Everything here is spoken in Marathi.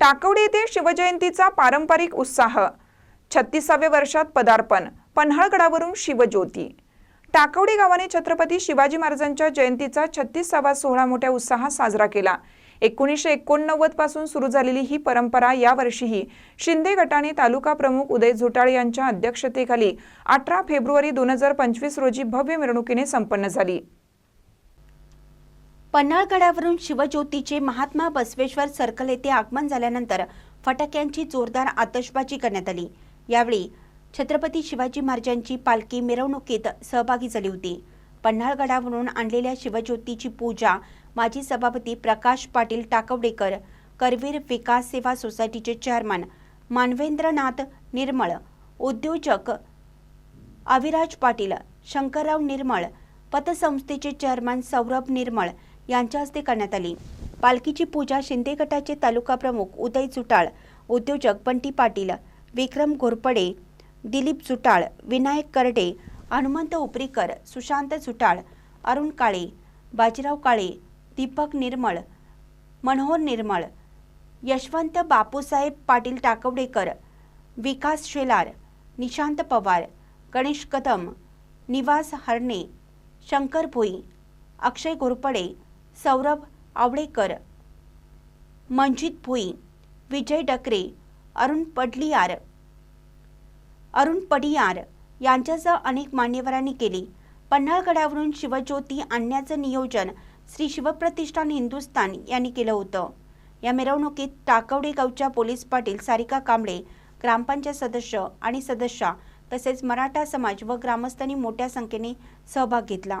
टाकवडे येथे शिवजयंतीचा पारंपरिक उत्साह. छत्तीसाव्या वर्षात पदार्पण पन्हाळगडावरून शिवज्योती. टाकवडे गावाने छत्रपती शिवाजी महाराजांच्या जयंतीचा छत्तीसावा सोहळा मोठ्या उत्साहात साजरा केला. एकोणीसशे एकोणनव्वदपासून सुरू झालेली ही परंपरा यावर्षीही शिंदे गटाने तालुका प्रमुख उदय झोटाळे यांच्या अध्यक्षतेखाली अठरा फेब्रुवारी दोन हजार पंचवीस रोजी भव्य मिरवणुकीने संपन्न झाली. पन्हाळगडावरून शिवज्योतीचे महात्मा बसवेश्वर सर्कल येथे आगमन झाल्यानंतर फटाक्यांची जोरदार आतषबाजी करण्यात आली. यावेळी छत्रपती शिवाजी महाराजांची पालखी मिरवणुकीत सहभागी झाली होती. पन्हाळगडावरून आणलेल्या शिवज्योतीची पूजा माजी सभापती प्रकाश पाटील टाकवडेकर करवीर विकास सेवा सोसायटीचे चेअरमन मानवेंद्रनाथ निर्मळ उद्योजक अविराज पाटील शंकरराव निर्मळ पतसंस्थेचे चेअरमन सौरभ निर्मळ यांच्या हस्ते करण्यात आली. पालखीची पूजा शिंदे गटाचे तालुका प्रमुख उदय चुटाळ उद्योजक बंटी पाटील विक्रम घोरपडे दिलीप चुटाळ विनायक करडे हनुमंत उपरीकर सुशांत चुटाळ अरुण काळे बाजीराव काळे दीपक निर्मळ मनोहर निर्मळ यशवंत बापूसाहेब पाटील टाकवडेकर विकास शेलार निशांत पवार गणेश कदम निवास हरणे शंकर भोई अक्षय घोरपडे सौरभ आवडेकर मंजित भुई विजय डकरे अरुण पडलियार. अरुण पडियार यांच्यासह अनेक मान्यवरांनी केली. पन्हाळगडावरून शिवज्योती आणण्याचं नियोजन श्री शिवप्रतिष्ठान हिंदुस्थान यांनी केलं होतं. या मिरवणुकीत टाकवडे गावच्या पोलीस पाटील सारिका कांबळे ग्रामपंचायत सदस्य आणि सदस्या तसेच मराठा समाज व ग्रामस्थांनी मोठ्या संख्येने सहभाग घेतला.